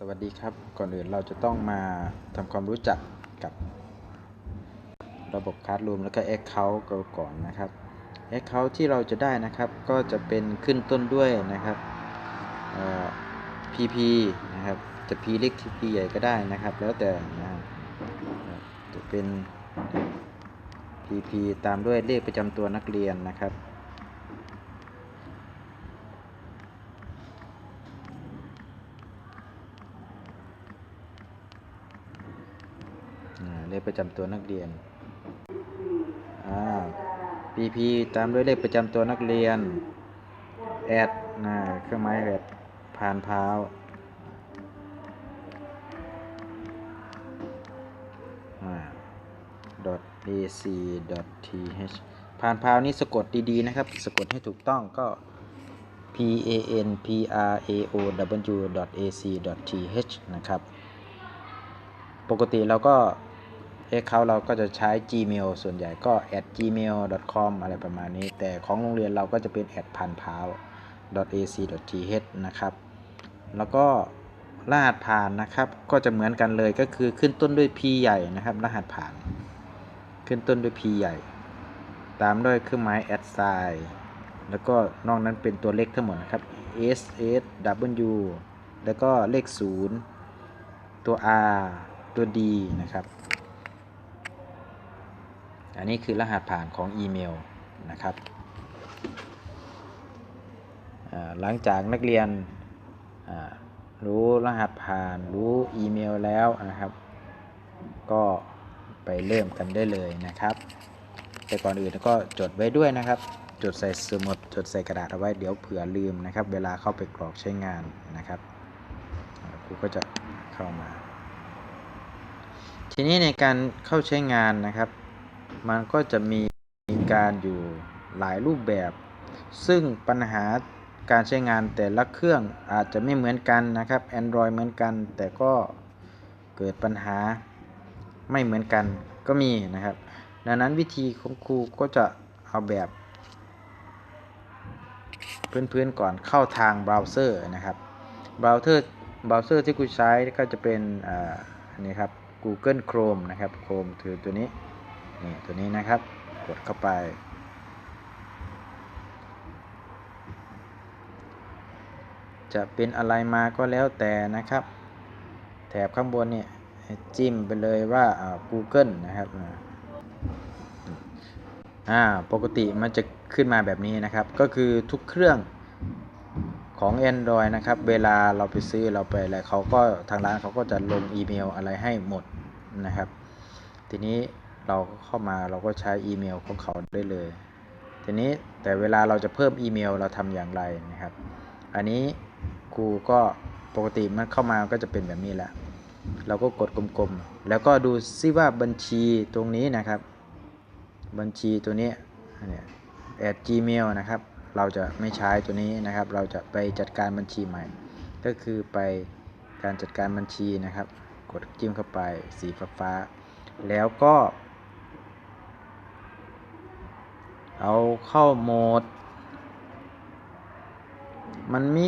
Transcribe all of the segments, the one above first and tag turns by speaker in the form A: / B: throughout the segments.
A: สวัสดีครับ ก่อนอื่นเราจะต้องมาทำความรู้จักกับระบบ Classroom แล้วก็ Account ก่อนนะครับ Account ที่เราจะได้นะครับ ก็จะเป็นขึ้นต้นด้วยนะครับ PP นะครับ จะ P เล็กที่ P ใหญ่ก็ได้นะครับ แล้วแต่นะครับจะเป็น PP ตามด้วยเลขประจำตัวนักเรียนนะครับ เลขประจำตัวนักเรียนอ่า PP ตามด้วยเลขประจำตัวนักเรียนแอดนะเครื่องหมายแอดผ่านพาวอ่า .ac .th ผ่านพาวนี้สะกดดีๆนะครับ สะกดให้ถูกต้องก็ p a n p r a o w .ac .th นะครับ ปกติเราก็ Account เราก็จะใช้ Gmail ส่วนใหญ่ก็ at gmail.com อะไรประมาณนี้ แต่ของโรงเรียนเราก็จะเป็น at พันพาว .ac .th นะครับ แล้วก็รหัสผ่านนะครับ ก็จะเหมือนกันเลยก็คือขึ้นต้นด้วย P ใหญ่นะครับ รหัสผ่าน ขึ้นต้นด้วย P ใหญ่ ตามด้วยเครื่องหมาย at sign แล้วก็นอกนั้นเป็นตัวเลขทั้งหมดนะครับ S S W แล้วก็เลข 0 ตัว R ตัว D นะครับ อันนี้คือรหัสผ่านของอีเมลนะครับหลังจากนักเรียนรู้รหัสผ่านรู้อีเมลแล้วนะครับ ก็ไปเริ่มกันได้เลยนะครับ แต่ก่อนอื่นก็จดไว้ด้วยนะครับ จดใส่สมุดจดใส่กระดาษเอาไว้เดี๋ยวเผื่อลืมนะครับ เวลาเข้าไปกรอกใช้งานนะครับครูก็จะเข้ามา ทีนี้ในการเข้าใช้งานนะครับ มันก็จะมีการอยู่หลายรูปแบบ ซึ่งปัญหาการใช้งานแต่ละเครื่องอาจจะไม่เหมือนกันนะครับ Android เหมือนกัน แต่ก็เกิดปัญหาไม่เหมือนกันก็มีนะครับ ดังนั้นวิธีของครูก็จะเอาแบบพื้นๆก่อนเข้าทางเบราว์เซอร์นะครับเบราว์เซอร์เบราว์เซอร์ที่ครูใช้ก็จะเป็นอ่าอันนี้ครับ Google Chrome นะครับ Chrome คือตัวนี้ นี่ตัวนี้นะครับ กดเข้าไป จะเป็นอะไรมาก็แล้วแต่นะครับ แถบข้างบนเนี่ยจิ้มไปเลยว่า Google นะครับอ่าอ่าปกติมันจะขึ้นมาแบบนี้นะครับ ก็คือทุกเครื่องของ Android นะครับ เวลาเราไปซื้อเราไปอะไรเขาก็ทางร้านเขาก็จะลงอีเมลอะไรให้หมดนะครับ ทีนี้ เราก็เข้ามาเราก็ใช้อีเมลของเขาได้เลย ทีนี้แต่เวลาเราจะเพิ่มอีเมลเราทำอย่างไรนะครับ อันนี้ครูก็ปกติมันเข้ามาก็จะเป็นแบบนี้แหละ เราก็กดกลมๆ แล้วก็ดูซิว่าบัญชีตรงนี้นะครับ บัญชีตัวนี้เนี่ย at gmail นะครับ เราจะไม่ใช้ตัวนี้นะครับ เราจะไปจัดการบัญชีใหม่ ก็คือไปการจัดการบัญชีนะครับ กดจิ้มเข้าไปสีฟ้าๆแล้วก็ เอาเข้าโหมด มันมี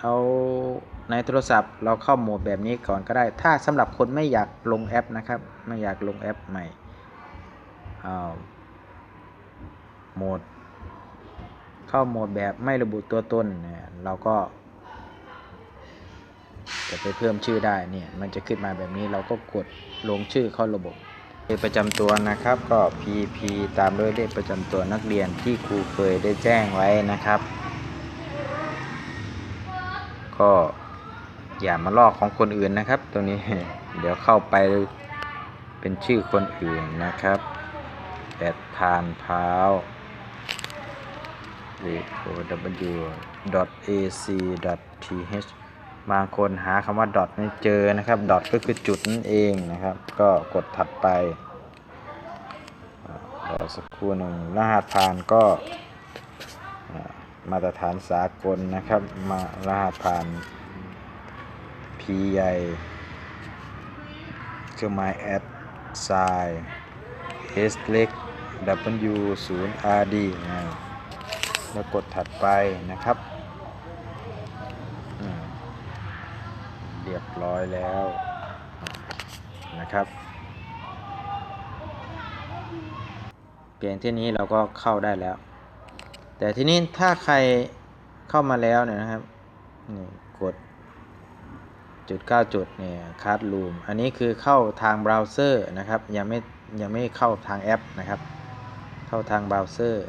A: เอาในโทรศัพท์ เราเข้าโหมดแบบนี้ก่อนก็ได้ ถ้าสำหรับคนไม่อยากลงแอปนะครับ ไม่อยากลงแอปใหม่เอาโหมด เข้าโหมดแบบไม่ระบุตัวตนเนี่ยเราก็ จะไปเพิ่มชื่อได้เนี่ยมันจะขึ้นมาแบบนี้เราก็กดลงชื่อเข้าระบบ เลขประจำตัวนะครับก็ PP ตามด้วยเลขประจำตัวนักเรียนที่ครูเคยได้แจ้งไว้นะครับ ก็อย่ามาลอกของคนอื่นนะครับ ตรงนี้เดี๋ยวเข้าไปเป็นชื่อคนอื่นนะครับแอดพานพาว ow.ac.th บางคนหาคำว่า dot ไม่เจอนะครับ dot ก็คือจุดนั่นเองนะครับ ก็กดถัดไปอ่ารอสักครู่หนึ่งรหัสผ่านก็มาตรฐานสากลนะครับมารหัสผ่าน P ใหญ่เครื่องหมาย at sign S เล็ก W 0 R D นะแล้วกดถัดไปนะครับอืม บร้อยแล้วนะครับ เพียงที่นี้เราก็เข้าได้แล้ว แต่ทีนี้ถ้าใครเข้ามาแล้วเนี่ยนะครับนี่กดจุด9จุดเนี่ยคัสลูมอันนี้คือเข้าทางเบราว์เซอร์นะครับยังไม่ยังไม่เข้าทางแอปนะครับ เข้าทางเบราว์เซอร์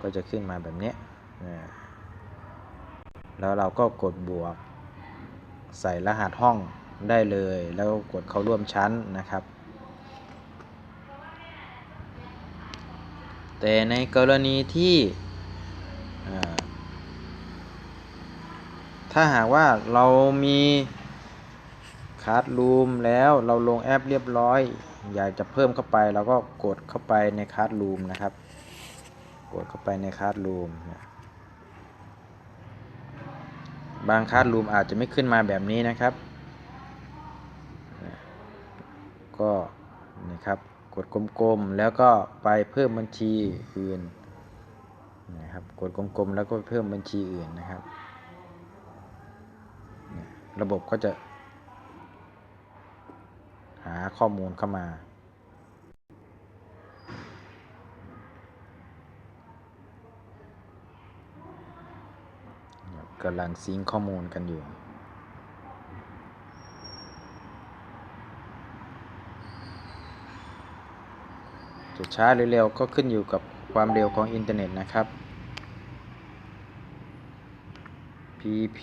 A: ก็จะขึ้นมาแบบนี้แล้วเราก็กดบวก ใส่รหัสห้องได้เลย แล้วกดเข้าร่วมชั้นนะครับ แต่ในกรณีที่ถ้าหากว่าเรามีคาร์ดรูมแล้วเราลงแอปเรียบร้อย อยากจะเพิ่มเข้าไปเราก็กดเข้าไปในคาร์ดรูมนะครับ กดเข้าไปในคาร์ดรูม บางคาดรูมอาจจะไม่ขึ้นมาแบบนี้นะครับ ก็นี่ครับกดกลมๆแล้วก็ไปเพิ่มบัญชีอื่นนะครับกดกลมๆแล้วก็เพิ่มบัญชีอื่นนะครับ ระบบก็จะหาข้อมูลเข้ามา กำลังซิงค์ข้อมูลกันอยู่ จะช้าหรือเร็วก็ขึ้นอยู่กับความเร็วของอินเทอร์เน็ตนะครับ PP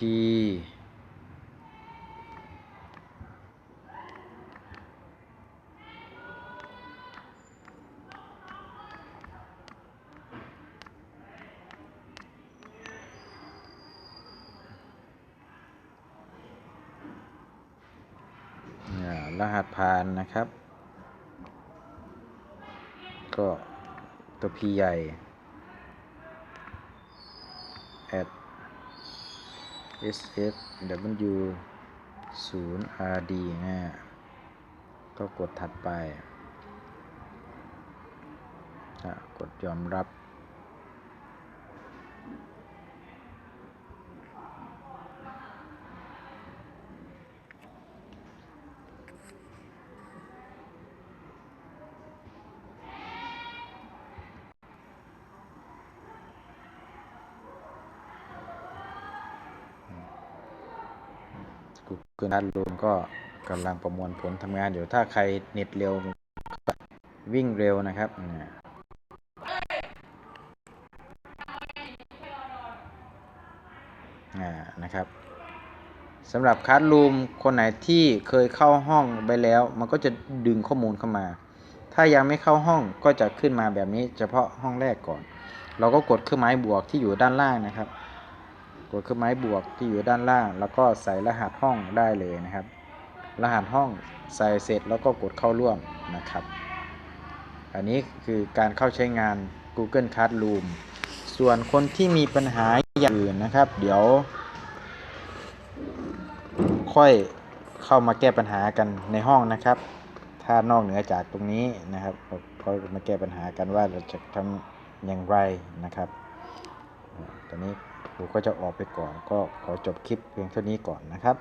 A: รหัสผ่านนะครับ ก็ตัว P ใหญ่ at sfw 0 rd นะ ก็กดถัดไปอะกดยอมรับ Google Classroom ก็กำลังประมวลผลทำงานอยู่ถ้าใครเน็ตเร็ววิ่งเร็วนะครับนี่นะครับสำหรับคัสรูมคนไหนที่เคยเข้าห้องไปแล้ว มันก็จะดึงข้อมูลเข้ามา ถ้ายังไม่เข้าห้องก็จะขึ้นมาแบบนี้เฉพาะห้องแรกก่อน เราก็กดเครื่องหมายบวกที่อยู่ด้านล่างนะครับ กดเครื่องหมายบวกที่อยู่ด้านล่าง แล้วก็ใส่รหัสห้องได้เลยนะครับ รหัสห้องใส่เสร็จแล้วก็กดเข้าร่วมนะครับ อันนี้คือการเข้าใช้งาน Google Classroom ส่วนคนที่มีปัญหาอย่างอื่นนะครับ เดี๋ยว ค่อยเข้ามาแก้ปัญหากันในห้องนะครับ ถ้านอกเหนือจากตรงนี้นะครับเราค่อยมาแก้ปัญหากันว่าเราจะทำอย่างไรนะครับตอนนี้ ครูก็จะออกไปก่อน ก็ขอจบคลิปเพียงเท่านี้ก่อนนะครับ